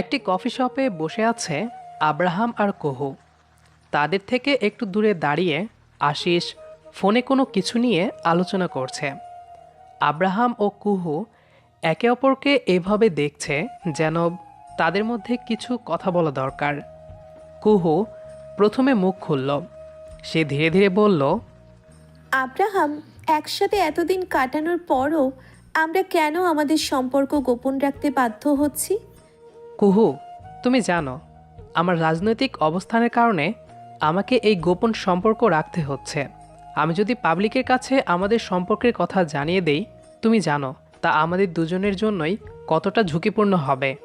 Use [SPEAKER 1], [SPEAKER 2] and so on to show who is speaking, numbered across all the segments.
[SPEAKER 1] একটি কফি শপে বসে আছে আব্রাহাম আর কোহু। তাদের থেকে একটু দূরে দাঁড়িয়ে আশিস ফোনে কোনো কিছু নিয়ে আলোচনা করছে। আব্রাহাম ও কুহু একে অপরকে এভাবে দেখছে যেন তাদের মধ্যে কিছু কথা বলা দরকার। কুহু প্রথমে মুখ খুলল। সে ধীরে ধীরে বলল,
[SPEAKER 2] আব্রাহাম, একসাথে এতদিন কাটানোর পরও আমরা কেন আমাদের সম্পর্ক গোপন রাখতে বাধ্য হচ্ছি?
[SPEAKER 1] কুহু তুমি জানো আমার রাজনৈতিক অবস্থানের কারণে আমাকে এই গোপন সম্পর্ক রাখতে হচ্ছে। আমি যদি পাবলিকের কাছে আমাদের সম্পর্কের কথা জানিয়ে দেই তুমি জানো তা আমাদের দুজনের জন্যই কতটা ঝুঁকিপূর্ণ হবে।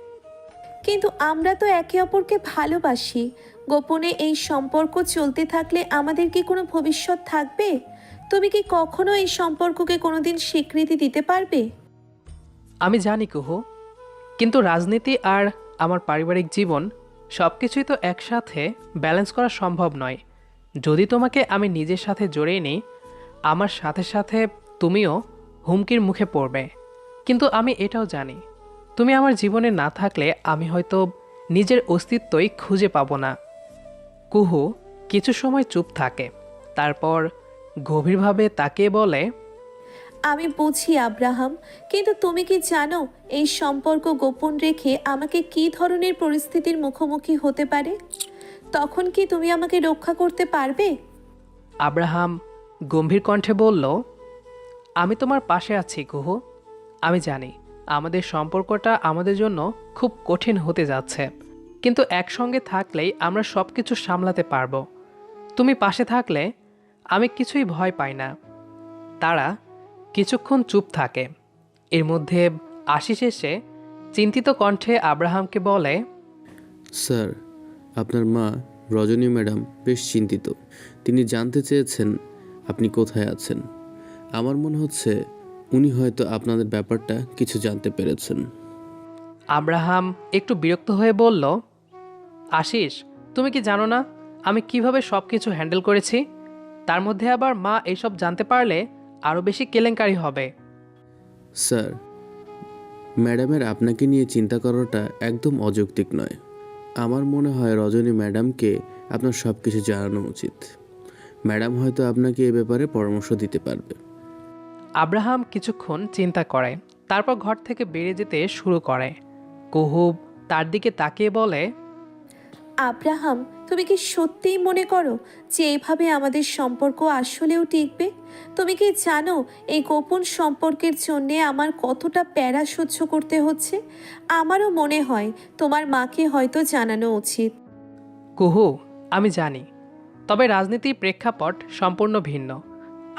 [SPEAKER 2] কিন্তু আমরা তো একে অপরকে ভালোবাসি। গোপনে এই সম্পর্ক চলতে থাকলে আমাদের কি কোনো ভবিষ্যৎ থাকবে? তুমি কি কখনো এই সম্পর্ককে কোনোদিন স্বীকৃতি দিতে পারবে?
[SPEAKER 1] আমি জানি কুহু কিন্তু রাজনীতি আর আমার পারিবারিক জীবন সব কিছুই তো একসাথে ব্যালেন্স করা সম্ভব নয়। যদি তোমাকে আমি নিজের সাথে জড়িয়ে নিই, আমার সাথে সাথে তুমিও হুমকির মুখে পড়বে। কিন্তু আমি এটাও জানি, তুমি আমার জীবনে না থাকলে আমি হয়তো নিজের অস্তিত্বই খুঁজে পাবো না। কুহু কিছু সময় চুপ থাকে, তারপর গভীরভাবে তাকে বলে
[SPEAKER 2] আমি বুঝি, আব্রাহাম, কিন্তু তুমি কি জানো এই সম্পর্ক গোপন রেখে আমাকে কী ধরনের পরিস্থিতির মুখোমুখি হতে পারে? তখন কি তুমি আমাকে রক্ষা করতে পারবে?
[SPEAKER 1] আব্রাহাম, গম্ভীর কণ্ঠে বলল, আমি তোমার পাশে আছি কুহু আমি জানি, আমাদের সম্পর্কটা আমাদের জন্য খুব কঠিন হতে যাচ্ছে। কিন্তু একসঙ্গে থাকলেই আমরা সব কিছু সামলাতে পারব। তুমি পাশে থাকলে আমি কিছুই ভয় পাই না। তারা কিছুক্ষণ চুপ থাকে। এর মধ্যে আশিস এসে চিন্তিত কণ্ঠে আব্রাহামকে বলে
[SPEAKER 3] স্যার আপনার মা রজনী ম্যাডাম বেশ চিন্তিত। তিনি জানতে চেয়েছেন আপনি কোথায় আছেন। আমার মনে হচ্ছে উনি হয়তো আপনাদের ব্যাপারটা কিছু জানতে পেরেছেন।
[SPEAKER 1] আব্রাহাম একটু বিরক্ত হয়ে বলল আশিস তুমি কি জানো না আমি কীভাবে সব কিছু হ্যান্ডেল করেছি? তার মধ্যে আবার মা এইসব জানতে পারলে আরও বেশি কেলেঙ্কারি হবে।
[SPEAKER 3] স্যার ম্যাডামের আপনাকে নিয়ে চিন্তা করাটা একদম অযৌক্তিক নয়। আমার মনে হয় রজনী ম্যাডামকে আপনার সব কিছু জানানো উচিত। ম্যাডাম হয়তো আপনাকে এ ব্যাপারে পরামর্শ দিতে পারবে।
[SPEAKER 1] আব্রাহাম কিছুক্ষণ চিন্তা করে তারপর ঘর থেকে বেরিয়ে যেতে শুরু করে। কুহুব তার দিকে তাকিয়ে বলে
[SPEAKER 2] আব্রাহাম তুমি কি সত্যিই মনে করো যে এইভাবে আমাদের সম্পর্ক আসলেও টিকবে? তুমি কি জানো এই গোপন সম্পর্কের জন্যে আমার কতটা প্যারা সহ্য করতে হচ্ছে? আমারও মনে হয় তোমার মাকে হয়তো জানানো উচিত।
[SPEAKER 1] কুহু, আমি জানি, তবে রাজনীতির প্রেক্ষাপট সম্পূর্ণ ভিন্ন।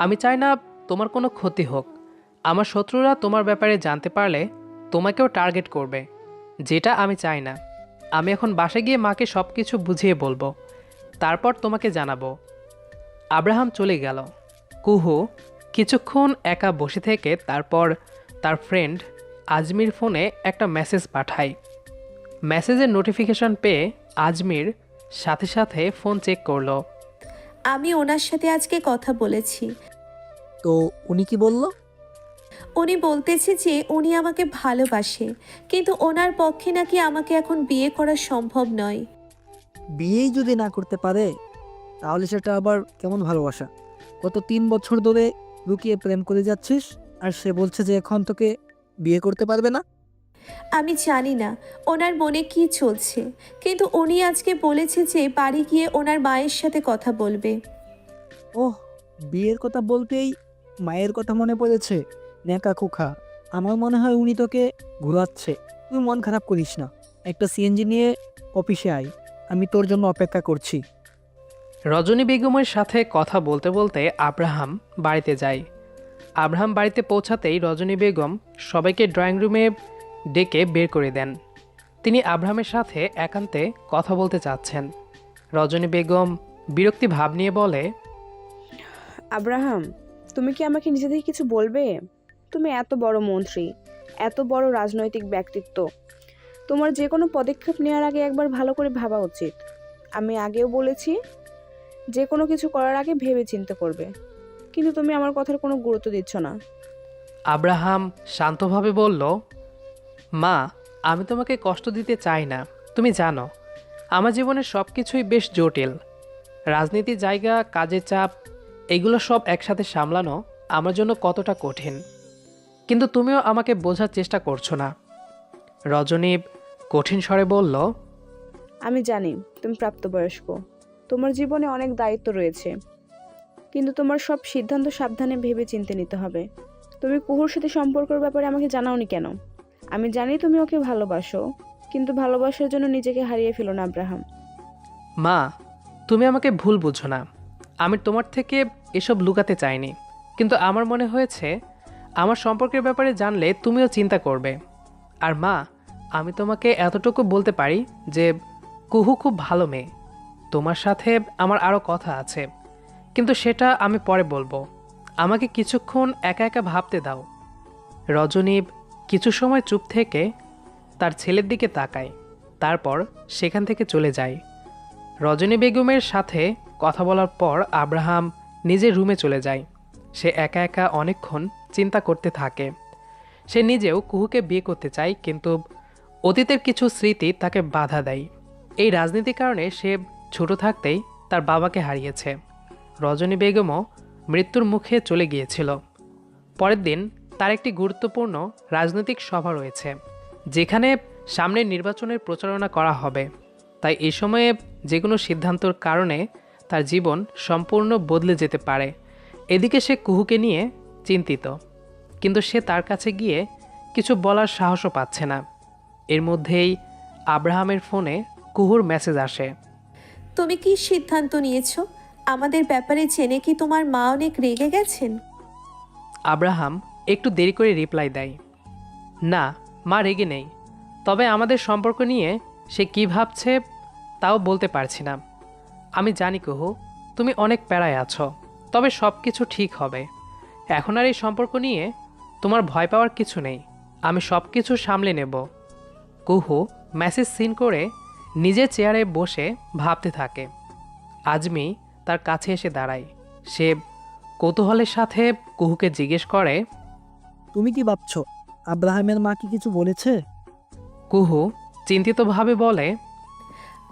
[SPEAKER 1] আমি চাই না তোমার কোনো ক্ষতি হোক। আমার শত্রুরা তোমার ব্যাপারে জানতে পারলে তোমাকেও টার্গেট করবে, যেটা আমি চাই না। আমি এখন বাসে গিয়ে মাকে সব কিছু বুঝিয়ে বলব। তারপর তোমাকে জানাব। আব্রাহাম চলে গেল। কুহু কিছুক্ষণ একা বসে থেকে তারপর তার ফ্রেন্ড আজমির ফোনে একটা মেসেজ পাঠায়। মেসেজের নোটিফিকেশন পেয়ে আজমির সাথে সাথে ফোন চেক করল।
[SPEAKER 2] আমি ওনার সাথে আজকে কথা বলেছি।
[SPEAKER 4] তো উনি কি বলল?
[SPEAKER 2] উনি বলতেছে যে উনি আমাকে ভালোবাসে কিন্তু ওনার পক্ষে নাকি আমাকে এখন বিয়ে করা সম্ভব নয়।
[SPEAKER 4] বিয়েই যদি না করতে পারে তাহলে সেটা আবার কেমন ভালোবাসা? গত তিন বছর ধরে লুকিয়ে প্রেম করে যাচ্ছিস আর সে বলছে যে এখন তোকে বিয়ে করতে পারবে না?
[SPEAKER 2] আমি জানি না ওনার মনে কি চলছে কিন্তু উনি আজকে বলেছে যে বাড়ি গিয়ে ওনার মায়ের সাথে কথা বলবে।
[SPEAKER 4] ওহ বিয়ের কথা বলতেই মায়ের কথা মনে পড়েছে। নেকা খোখা আমার মনে হয় উনি তোকে ঘুরাচ্ছে। তুই মন খারাপ করিস না। একটা সিএনজি নিয়ে অফিসে আয়। আমি তোর জন্য অপেক্ষা করছি।
[SPEAKER 1] রজনী বেগমের সাথে কথা বলতে বলতে আব্রাহাম বাড়িতে যায়। আব্রাহাম বাড়িতে পৌঁছাতেই রজনী বেগম সবাইকে ড্রয়িং রুমে ডেকে বের করে দেন। তিনি আব্রাহামের সাথে একান্তে কথা বলতে চাচ্ছেন। রজনী বেগম বিরক্তি ভাব নিয়ে বলে
[SPEAKER 5] আব্রাহাম তুমি কি আমাকে নিজে থেকে কিছু বলবে? তুমি এত বড় মন্ত্রী, এত বড় রাজনৈতিক ব্যক্তিত্ব। তোমার যে কোনো পদক্ষেপ নেওয়ার আগে একবার ভালো করে ভাবা উচিত। আমি আগেও বলেছি যে কোনো কিছু করার আগে ভেবে চিন্তে করবে। কিন্তু তুমি আমার কথার কোনো গুরুত্ব দিচ্ছ না।
[SPEAKER 1] আব্রাহাম শান্তভাবে বলল, মা, আমি তোমাকে কষ্ট দিতে চাই না। তুমি জানো, আমার জীবনের সব কিছুই বেশ জটিল। রাজনীতির জায়গা, কাজের চাপ, এগুলো সব একসাথে সামলানো আমার জন্য কতটা কঠিন। কিন্তু তুমিও আমাকে বোঝার চেষ্টা করছ না। রজনী কঠিন স্বরে বলল
[SPEAKER 5] আমি জানি তুমি প্রাপ্তবয়স্ক। তোমার জীবনে অনেক দায়িত্ব রয়েছে। কিন্তু তোমার সব সিদ্ধান্ত সাবধানে ভেবে চিনতে নিতে হবে। তুমি কুহুর সাথে সম্পর্কের ব্যাপারে আমাকে জানাওনি কেন? আমি জানি তুমি ওকে ভালোবাসো কিন্তু ভালোবাসার জন্য নিজেকে হারিয়ে ফেলো না আব্রাহাম।
[SPEAKER 1] মা তুমি আমাকে ভুল বুঝো না। আমি তোমার থেকে এসব লুকাতে চাইনি। কিন্তু আমার মনে হয়েছে আমার সম্পর্কের ব্যাপারে জানলে তুমিও চিন্তা করবে। আর মা, আমি তোমাকে এতটুকু বলতে পারি যে, কুহু খুব ভালো মেয়ে। তোমার সাথে আমার আরও কথা আছে। কিন্তু সেটা আমি পরে বলব। আমাকে কিছুক্ষণ একা একা ভাবতে দাও। রজনী কিছু সময় চুপ থেকে তার ছেলের দিকে তাকায়। তারপর সেখান থেকে চলে যায়। রজনী বেগমের সাথে কথা বলার পর আব্রাহাম নিজের রুমে চলে যায়। সে একা একা অনেকক্ষণ চিন্তা করতে থাকে। সে নিজেও কুহুকে বিয়ে করতে চায়, কিন্তু অতীতের কিছু স্মৃতি তাকে বাধা দেয়। এই রাজনীতির কারণে সে ছোট থাকতেই তার বাবাকে হারিয়েছে। রজনী বেগমও মৃত্যুর মুখে চলে গিয়েছিল। পরের দিন তার একটি গুরুত্বপূর্ণ রাজনৈতিক সভা রয়েছে, যেখানে সামনের নির্বাচনের প্রচারণা করা হবে। তাই এই সময়ে যে কোনো সিদ্ধান্তর কারণে তার জীবন সম্পূর্ণ বদলে যেতে পারে। এদিকে সে কুহুকে নিয়ে চিন্তিত। কিন্তু সে তার কাছে গিয়ে কিছু বলার সাহসও পাচ্ছে না। এর মধ্যেই আব্রাহামের ফোনে কুহুর মেসেজ আসে।
[SPEAKER 2] তুমি কি সিদ্ধান্ত নিয়েছো? আমাদের ব্যাপারে জেনে কি তোমার মা অনেক রেগে গেছেন?
[SPEAKER 1] আব্রাহাম একটু দেরি করে রিপ্লাই দেয়। না মা রেগে নেই। তবে আমাদের সম্পর্ক নিয়ে সে কী ভাবছে তাও বলতে পারছি না। আমি জানি কুহু তুমি অনেক প্যারায় আছো। তবে সব কিছু ঠিক হবে। এখন আর এই সম্পর্ক নিয়ে তোমার ভয় পাওয়ার কিছু নেই। আমি সব কিছু সামলে নেব। কুহু মেসেজ সিন করে নিজের চেয়ারে বসে ভাবতে থাকে। আজমি তার কাছে এসে দাঁড়ায়। সে কৌতূহলের সাথে কুহুকে জিজ্ঞেস করে
[SPEAKER 4] তুমি কি ভাবছ? আব্রাহামের মা কি কিছু বলেছে?
[SPEAKER 1] কুহু চিন্তিতভাবে বলে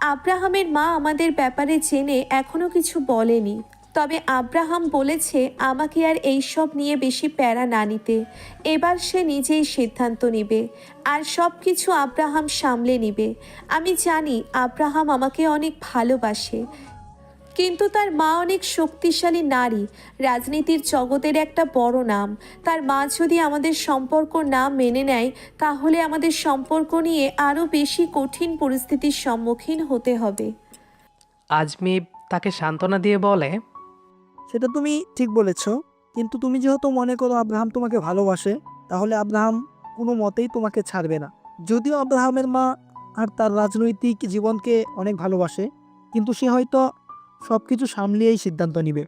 [SPEAKER 2] আব্রাহামের মা আমাদের ব্যাপারে জেনে এখনও কিছু বলেনি। তবে আব্রাহাম বলেছে, আমাকে আর এইসব নিয়ে বেশি প্যারা না নিতে। এবার সে নিজেই সিদ্ধান্ত নেবে আর সব কিছু আব্রাহাম সামলে নিবে। আমি জানি আব্রাহাম আমাকে অনেক ভালোবাসে। কিন্তু তার মা অনেক শক্তিশালী নারী। রাজনীতির জগতের একটা বড় নাম। তার মা যদি আমাদের সম্পর্ক না মেনে নেয়, তাহলে আমাদের সম্পর্ক নিয়ে আরও বেশি কঠিন পরিস্থিতির সম্মুখীন হতে হবে।
[SPEAKER 1] আজমি তাকে সান্ত্বনা দিয়ে বলে
[SPEAKER 4] সেটা তুমি ঠিক বলেছ কিন্তু তুমি যেহেতু মনে করো আব্রাহাম তোমাকে ভালোবাসে তাহলে আব্রাহাম কোনো মতেই তোমাকে ছাড়বে না। যদিও আব্রাহামের মা আর তার রাজনৈতিক জীবনকে অনেক ভালোবাসে কিন্তু সে হয়তো সব কিছু সামলিয়েই সিদ্ধান্ত নিবে।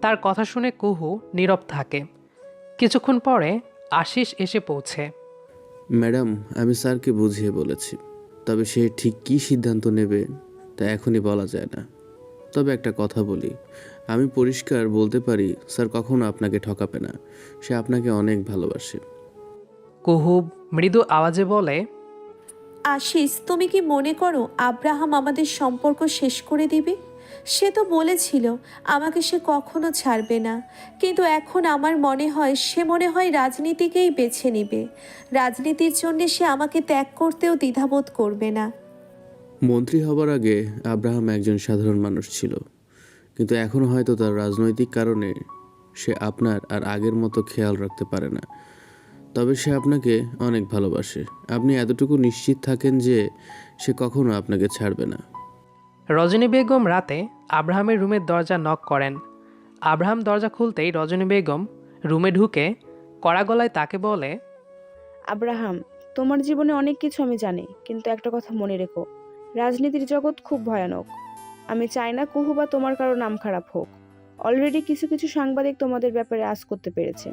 [SPEAKER 1] তার কথা শুনে কুহু নীরব থাকে। কিছুক্ষণ পরে আশিস এসে পৌঁছে।
[SPEAKER 3] ম্যাডাম আমি স্যারকে বুঝিয়ে বলেছি তবে সে ঠিক কী সিদ্ধান্ত নেবে তা এখনই বলা যায় না। তবে একটা কথা বলি আমি পরিষ্কার বলতে পারি স্যার কখনো আপনাকে ঠকাবে না। সে আপনাকে অনেক ভালোবাসে।
[SPEAKER 1] কুহু মৃদু আওয়াজে বলে
[SPEAKER 2] আশিস তুমি কি মনে করো আব্রাহাম আমাদের সম্পর্ক শেষ করে দিবে? সে তো বলেছিল আমাকে সে কখনো ছাড়বে না। কিন্তু এখন আমার মনে হয় সে মনে হয় রাজনীতিকেই বেছে নিবে। রাজনীতির জন্য সে আমাকে ত্যাগ করতেও দ্বিধাবোধ করবে না।
[SPEAKER 3] মন্ত্রী হবার আগে আব্রাহাম একজন সাধারণ মানুষ ছিল। কিন্তু এখন হয়তো তার রাজনৈতিক কারণে সে আপনার আর আগের মতো খেয়াল রাখতে পারে না। তবে সে আপনাকে অনেক ভালোবাসে। আপনি এতটুকু নিশ্চিত থাকেন যে সে কখনো আপনাকে ছাড়বে না।
[SPEAKER 1] রজনী বেগম রাতে আব্রাহামের রুমের দরজা নক করেন। আব্রাহাম দরজা খুলতেই রজনী বেগম রুমে ঢুকে কড়া গলায় তাকে বলে
[SPEAKER 5] আব্রাহাম তোমার জীবনে অনেক কিছু আমি জানি কিন্তু একটা কথা মনে রেখো। রাজনীতির জগৎ খুব ভয়ানক। আমি চাই না কুহু বা তোমার কারও নাম খারাপ হোক। অলরেডি কিছু কিছু সাংবাদিক তোমাদের ব্যাপারে আজ করতে পেরেছে।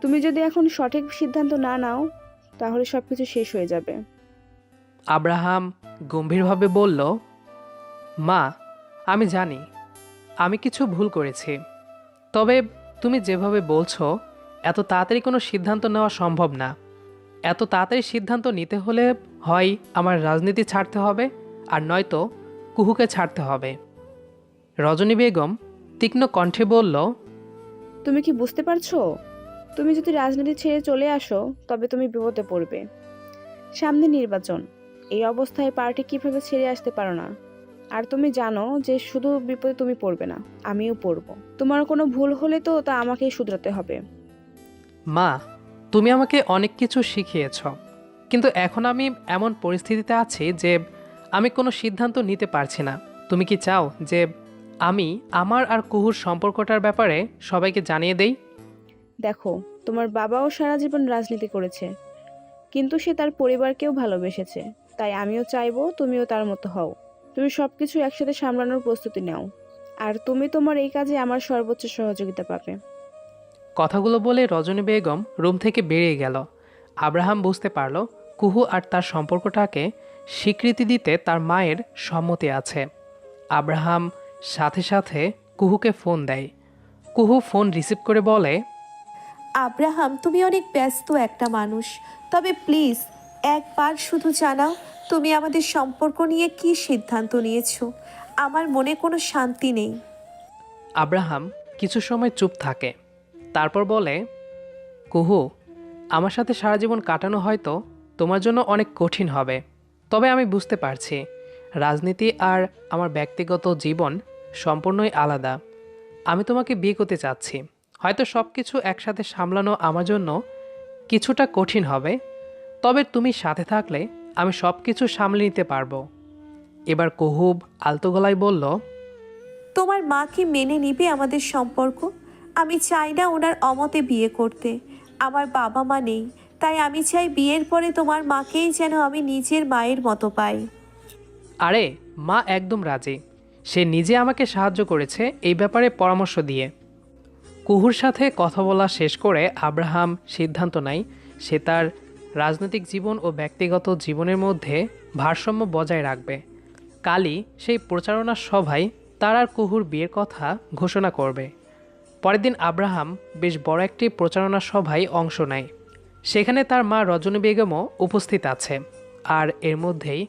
[SPEAKER 5] তুমি যদি এখন সঠিক সিদ্ধান্ত না নাও, তাহলে সব কিছু শেষ হয়ে যাবে।
[SPEAKER 1] আব্রাহাম গম্ভীরভাবে বলল, মা, আমি জানি, আমি কিছু ভুল করেছি। তবে তুমি যেভাবে বলছো, এত তাড়াতাড়ি কোনো সিদ্ধান্ত নেওয়া সম্ভব না। এত তাড়াতাড়ি সিদ্ধান্ত নিতে হলে হয় আমার রাজনীতি ছাড়তে হবে, আর নয়তো কুহুকে ছাড়তে হবে। রজনী বেগম তীক্ষ্ণ কণ্ঠে বলল
[SPEAKER 5] তুমি কি বুঝতে পারছ? তুমি যদি রাজনীতি ছেড়ে চলে আসো তবে তুমি বিপদে পড়বে। সামনে নির্বাচন। এই অবস্থায় পার্টি কীভাবে ছেড়ে আসতে পারো না? আর তুমি জানো যে শুধু বিপদে তুমি পড়বে না আমিও পড়ব। তোমার কোনো ভুল হলে তো তা আমাকেই শুধরাতে হবে।
[SPEAKER 1] মা তুমি আমাকে অনেক কিছু শিখিয়েছ কিন্তু এখন আমি এমন পরিস্থিতিতে আছি যে আমি কোনো সিদ্ধান্ত নিতে পারছি না। তুমি কি চাও যে আমি আমার আর কুহুর সম্পর্কটার ব্যাপারে সবাইকে জানিয়ে দেই?
[SPEAKER 5] দেখো তোমার বাবাও সারা জীবন রাজনীতি করেছে কিন্তু সে তার পরিবারকেও ভালোবেসেছে। তাই আমিও চাইব তুমিও তার মতো হও। তুমি সব কিছু একসাথে সামলানোর প্রস্তুতি নাও আর তুমি তোমার এই কাজে আমার সর্বোচ্চ সহযোগিতা পাবে।
[SPEAKER 1] কথাগুলো বলে রজনী বেগম রুম থেকে বেরিয়ে গেল। আব্রাহাম বুঝতে পারল কুহু আর তার সম্পর্কটাকে স্বীকৃতি দিতে তার মায়ের সম্মতি আছে। আব্রাহাম সাথে সাথে কুহুকে ফোন দেয়। কুহু ফোন রিসিভ করে বলে
[SPEAKER 2] আব্রাহাম তুমি অনেক ব্যস্ত একটা মানুষ। তবে প্লিজ একবার শুধু জানাও তুমি আমাদের সম্পর্ক নিয়ে কি সিদ্ধান্ত নিয়েছো? আমার মনে কোনো শান্তি নেই।
[SPEAKER 1] আব্রাহাম কিছু সময় চুপ থাকে। তারপর বলে কুহু আমার সাথে সারা জীবন কাটানো হয়তো তোমার জন্য অনেক কঠিন হবে। তবে আমি বুঝতে পারছি, রাজনীতি আর আমার ব্যক্তিগত জীবন সম্পূর্ণই আলাদা। আমি তোমাকে বিয়ে করতে চাচ্ছি। হয়তো সব কিছু একসাথে সামলানো আমার জন্য কিছুটা কঠিন হবে, তবে তুমি সাথে থাকলে আমি সব কিছু সামলে নিতে পারব। এবার কুহুব আলতো গলায় বলল,
[SPEAKER 2] তোমার মা কি মেনে নিবে আমাদের সম্পর্ক? আমি চাই না ওনার অমতে বিয়ে করতে। আমার বাবা মা নেই তাই আমি চাই বিয়ের পরে তোমার মাকেই যেন আমি নিজের মায়ের মতো পাই।
[SPEAKER 1] আরে, মা একদম রাজি। সে নিজে আমাকে সাহায্য করেছে এই ব্যাপারে পরামর্শ দিয়ে। কুহুর সাথে কথা বলা শেষ করে আব্রাহাম সিদ্ধান্ত নেয়, সে তার রাজনৈতিক জীবন ও ব্যক্তিগত জীবনের মধ্যে ভারসাম্য বজায় রাখবে। কালই সেই প্রচারণা সভায় তার আর কুহুর বিয়ের কথা ঘোষণা করবে। পরের দিন আব্রাহাম বেশ বড় একটি প্রচারণা সভায় অংশ নেয়। সেখানে তার মা রজনী বেগমও উপস্থিত আছে আর এর মধ্যেই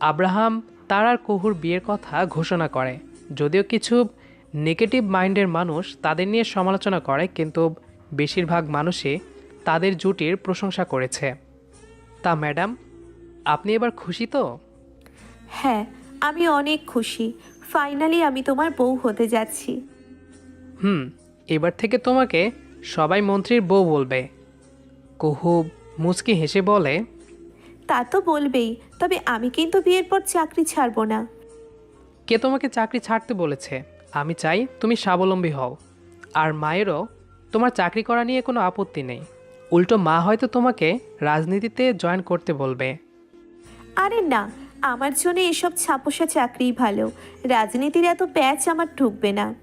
[SPEAKER 1] আব্রাহাম তার আর কুহুর বিয়ের কথা ঘোষণা করে। যদিও কিছু নেগেটিভ মাইন্ডের মানুষ তাদের নিয়ে সমালোচনা করে কিন্তু বেশিরভাগ মানুষই তাদের জুটির প্রশংসা করেছে। তা ম্যাডাম আপনি এবার খুশি তো?
[SPEAKER 2] হ্যাঁ আমি অনেক খুশি। ফাইনালি আমি তোমার বউ হতে যাচ্ছি।
[SPEAKER 1] হুম এবার থেকে তোমাকে সবাই মন্ত্রীর বউ বলবে। কুহুব মুচকি হেসে বলে
[SPEAKER 2] তা তো বলবেই তবে আমি কিন্তু বিয়ের পর চাকরি ছাড়বো না।
[SPEAKER 1] কে তোমাকে চাকরি ছাড়তে বলেছে? আমি চাই তুমি স্বাবলম্বী হও। আর মায়েরও তোমার চাকরি করা নিয়ে কোনো আপত্তি নেই। উল্টো মা হয়তো তোমাকে রাজনীতিতে জয়েন করতে বলবে।
[SPEAKER 2] আরে না আমার জন্য এসব ছাপোষা চাকরিই ভালো রাজনীতির এত প্যাচ আমার ঢুকবে না।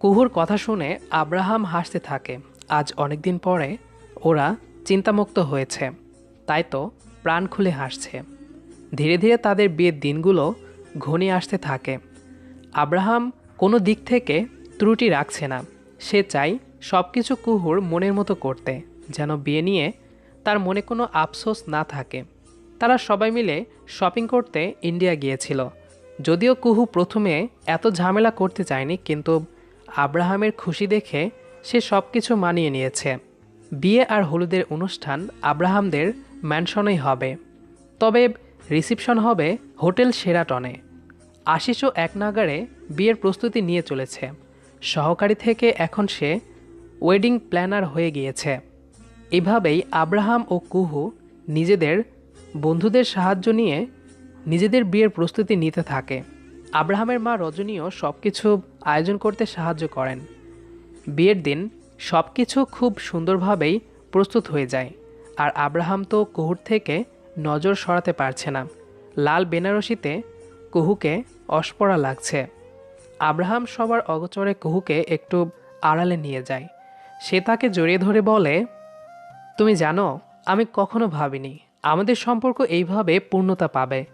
[SPEAKER 1] কুহুর কথা শুনে আব্রাহাম হাসতে থাকে। আজ অনেকদিন পরে ওরা চিন্তামুক্ত হয়েছে। তাই তো প্রাণ খুলে হাসছে। ধীরে ধীরে তাদের বিয়ের দিনগুলো ঘনিয়ে আসতে থাকে। আব্রাহাম কোনো দিক থেকে ত্রুটি রাখছে না। সে চাই সব কিছু কুহুর মনের মতো করতে, যেন বিয়ে নিয়ে তার মনে কোনো আফসোস না থাকে। তারা সবাই মিলে শপিং করতে ইন্ডিয়া গিয়েছিল। যদিও কুহু প্রথমে এত ঝামেলা করতে চায়নি, কিন্তু আব্রাহামের খুশি দেখে সে সব কিছু মানিয়ে নিয়েছে। বিয়ে আর হলুদের অনুষ্ঠান আব্রাহামদের ম্যানশনেই হবে। তবে রিসিপশন হবে হোটেল সেরাটনে আশিসও এক নাগারে বিয়ের প্রস্তুতি নিয়ে চলেছে। সহকারী থেকে এখন সে ওয়েডিং প্ল্যানার হয়ে গিয়েছে। এভাবেই আব্রাহাম ও কুহু নিজেদের বন্ধুদের সাহায্য নিয়ে নিজেদের বিয়ের প্রস্তুতি নিতে থাকে। আব্রাহামের মা রজনীও সব কিছু আয়োজন করতে সাহায্য করেন। বিয়ের দিন সব কিছু খুব সুন্দরভাবেই প্রস্তুত হয়ে যায়। আর আব্রাহাম তো কুহুর থেকে নজর সরাতে পারছে না। লাল বেনারসিতে কুহুকে অস্পরা লাগছে। আব্রাহাম সবার অগচরে কুহুকে একটু আড়ালে নিয়ে যায়। সে তাকে জড়িয়ে ধরে বলে, তুমি জানো, আমি কখনো ভাবিনি, আমাদের সম্পর্ক এইভাবে পূর্ণতা পাবে।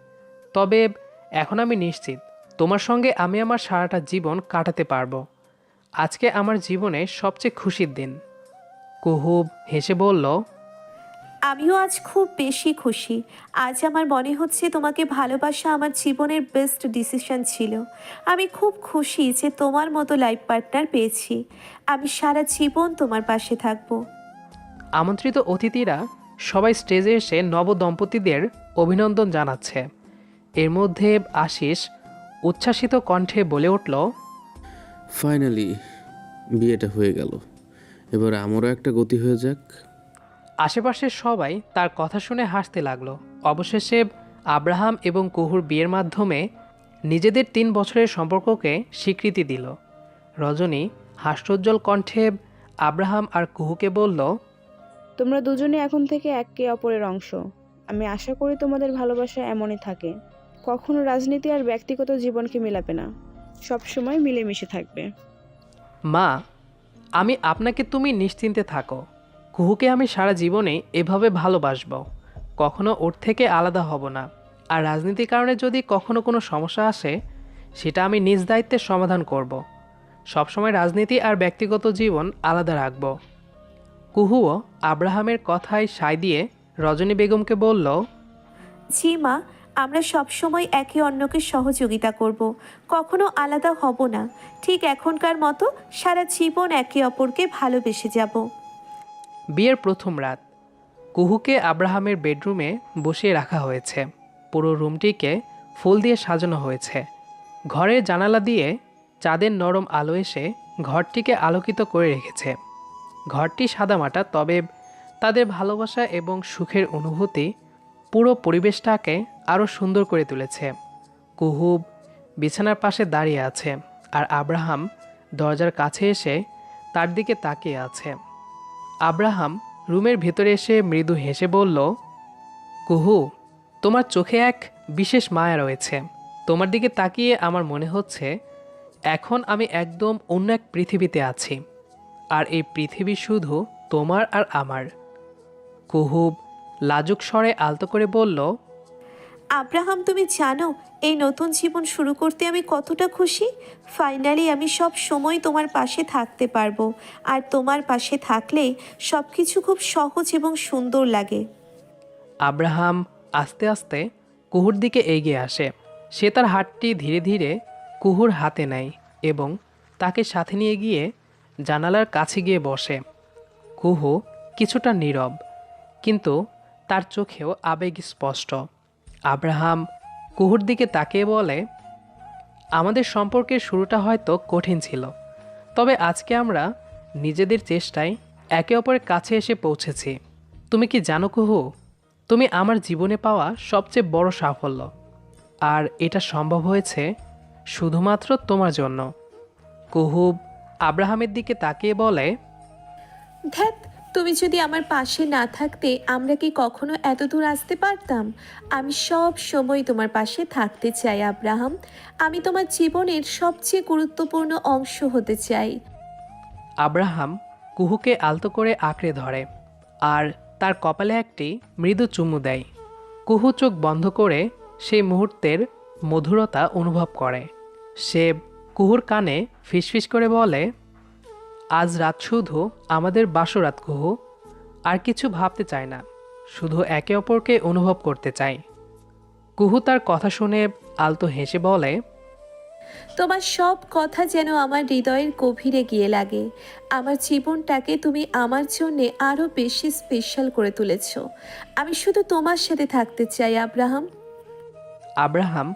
[SPEAKER 1] তবে এখন আমি নিশ্চিত, তোমার সঙ্গে আমি আমার সারাটা জীবন কাটাতে পারব। আজকে আমার জীবনে সবচেয়ে খুশির দিন। কুহুব হেসে বলল
[SPEAKER 2] আমিও আজ খুব বেশি খুশি। আজ আমার মনে হচ্ছে তোমাকে ভালোবাসা আমার জীবনের বেস্ট ডিসিশন ছিল। আমি খুব খুশি যে তোমার মতো লাইফ পার্টনার পেয়েছি। আমি সারা জীবন তোমার পাশে থাকব।
[SPEAKER 1] আমন্ত্রিত অতিথিরা সবাই স্টেজে এসে নবদম্পতিদের অভিনন্দন জানাচ্ছে। এর মধ্যে আশিস উচ্ছ্বাসিত কণ্ঠে বলে উঠল
[SPEAKER 3] ফাইনালি বিয়েটা হয়ে গেল। এবার আমারও একটা গতি হয়ে যাক।
[SPEAKER 1] আশেপাশের সবাই তার কথা শুনে হাসতে লাগল। অবশেষে আব্রাহাম এবং কুহুর বিয়ের মাধ্যমে নিজেদের তিন বছরের সম্পর্ককে স্বীকৃতি দিল। রজনী হাস্যোজ্জ্বল কণ্ঠে আব্রাহাম আর কুহুকে বলল
[SPEAKER 5] তোমরা দুজনে এখন থেকে একে অপরের অংশ। আমি আশা করি তোমাদের ভালোবাসা এমনই থাকে। কখনো রাজনীতি আর ব্যক্তিগত জীবনকে মিলাবে না। সবসময় মিলেমিশে থাকবে।
[SPEAKER 1] মা আমি আপনাকে তুমি নিশ্চিন্তে থাকো। কুহুকে আমি সারা জীবনে এভাবে ভালোবাসবো। কখনো ওর থেকে আলাদা হব না। আর রাজনীতির কারণে যদি কখনো কোনো সমস্যা আসে সেটা আমি নিজ দায়িত্বে সমাধান করব। সবসময় রাজনীতি আর ব্যক্তিগত জীবন আলাদা রাখব। কুহুও আব্রাহামের কথায় সায় দিয়ে রজনী বেগমকে বলল
[SPEAKER 2] জি মা আমরা সব সময় একে অন্যকে সহযোগিতা করব। কখনো আলাদা হব না। ঠিক এখনকার মতো সারা জীবন একে অপরকে ভালোবেসে যাব।
[SPEAKER 1] বিয়ের প্রথম রাত। কুহুকে আব্রাহামের বেডরুমে বসিয়ে রাখা হয়েছে। পুরো রুমটিকে ফুল দিয়ে সাজানো হয়েছে। ঘরের জানালা দিয়ে চাঁদের নরম আলো এসে ঘরটিকে আলোকিত করে রেখেছে। ঘরটি সাদামাটা তবে তাদের ভালোবাসা এবং সুখের অনুভূতি পুরো পরিবেশটাকে আরও সুন্দর করে তুলেছে। কুহুব বিছানার পাশে দাঁড়িয়ে আছে আর আব্রাহাম দরজার কাছে এসে তার দিকে তাকিয়ে আছে। আব্রাহাম রুমের ভেতরে এসে মৃদু হেসে বলল, কুহু, তোমার চোখে এক বিশেষ মায়া রয়েছে। তোমার দিকে তাকিয়ে আমার মনে হচ্ছে এখন আমি একদম অন্য এক পৃথিবীতে আছি। আর এই পৃথিবী শুধু তোমার আর আমার। কুহুব লাজুক স্বরে আলতো করে বলল
[SPEAKER 2] আব্রাহাম তুমি জানো এই নতুন জীবন শুরু করতে আমি কতটা খুশি? ফাইনালি আমি সব সময় তোমার পাশে থাকতে পারব। আর তোমার পাশে থাকলে সব কিছু খুব সহজ এবং সুন্দর লাগে।
[SPEAKER 1] আব্রাহাম আস্তে আস্তে কুহুর দিকে এগিয়ে আসে। সে তার হাতটি ধীরে ধীরে কুহুর হাতে নেয় এবং তাকে সাথে নিয়ে গিয়ে জানালার কাছে গিয়ে বসে। কুহু কিছুটা নীরব কিন্তু তার চোখেও আবেগ স্পষ্ট। আব্রাহাম কুহুর দিকে তাকিয়ে বলে, আমাদের সম্পর্কের শুরুটা হয়তো কঠিন ছিল, তবে আজকে আমরা নিজেদের চেষ্টায় একে অপরের কাছে এসে পৌঁছেছি। তুমি কি জানো কুহু? তুমি আমার জীবনে পাওয়া সবচেয়ে বড় সাফল্য। আর এটা সম্ভব হয়েছে শুধুমাত্র তোমার জন্য। কুহুব আব্রাহামের দিকে তাকিয়ে বলে
[SPEAKER 2] ধ্যাত তুমি যদি আমার পাশে না থাকতে, আমরা কি কখনো এত দূর আসতে পারতাম? আমি সব সময় তোমার পাশে থাকতে চাই, আব্রাহাম। আমি তোমার জীবনের সবচেয়ে গুরুত্বপূর্ণ অংশ হতে চাই।
[SPEAKER 1] আব্রাহাম কুহুকে আলতো করে আঁকড়ে ধরে, আর তার কপালে একটি মৃদু চুমু দেয়। কুহু চোখ বন্ধ করে সেই মুহূর্তের মধুরতা অনুভব করে। সে কুহুর কানে ফিসফিস করে বলে আজ রাত শুধু আমাদের বাসরাত কুহু আর কিছু ভাবতে চায় না শুধু একে অপরকে অনুভব করতে চায়। কুহু তার কথা শুনে আলতো হেসে বলে
[SPEAKER 2] তোমার সব কথা যেন আমার হৃদয়ের গভীরে গিয়ে লাগে। আমার জীবনটাকে তুমি আমার জন্য আরও বেশি স্পেশাল করে তুলেছ। আমি শুধু তোমার সাথে থাকতে চাই আব্রাহাম।
[SPEAKER 1] আব্রাহাম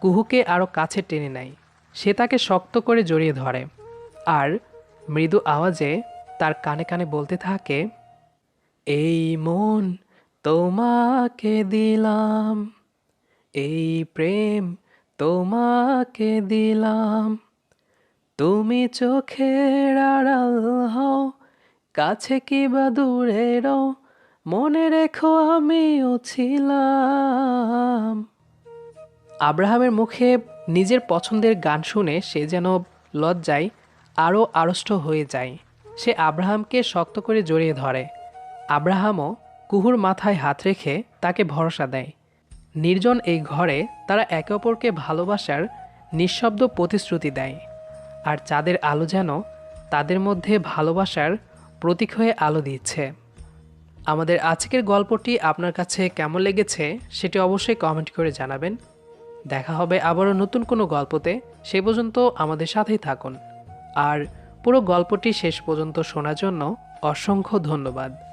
[SPEAKER 1] কুহুকে আরও কাছে টেনে নেয়। সে তাকে শক্ত করে জড়িয়ে ধরে। আর মৃদু আওয়াজে তার কানে কানে বলতে থাকে, এই মন তোমাকে দিলাম, এই প্রেম তোমাকে দিলাম। তুমি চোখের আড়াল হও, কাছে কি বা দূরেরও মনে রেখো আমিও ছিলাম। আব্রাহামের মুখে নিজের পছন্দের গান শুনে সে যেন লজ্জায় আরও আড়ষ্ট হয়ে যায়। সে আব্রাহামকে শক্ত করে জড়িয়ে ধরে। আব্রাহামও কুহুর মাথায় হাত রেখে তাকে ভরসা দেয়। নির্জন এই ঘরে তারা একে অপরকে ভালোবাসার নিঃশব্দ প্রতিশ্রুতি দেয়। আর চাঁদের আলো যেন তাদের মধ্যে ভালোবাসার প্রতীক হয়ে আলো দিচ্ছে। আমাদের আজকের গল্পটি আপনার কাছে কেমন লেগেছে সেটি অবশ্যই কমেন্ট করে জানাবেন। দেখা হবে আবারও নতুন কোনো গল্পতে। সে পর্যন্ত আমাদের সাথেই থাকুন। আর পুরো গল্পটি শেষ পর্যন্ত শোনার জন্য অসংখ্য ধন্যবাদ।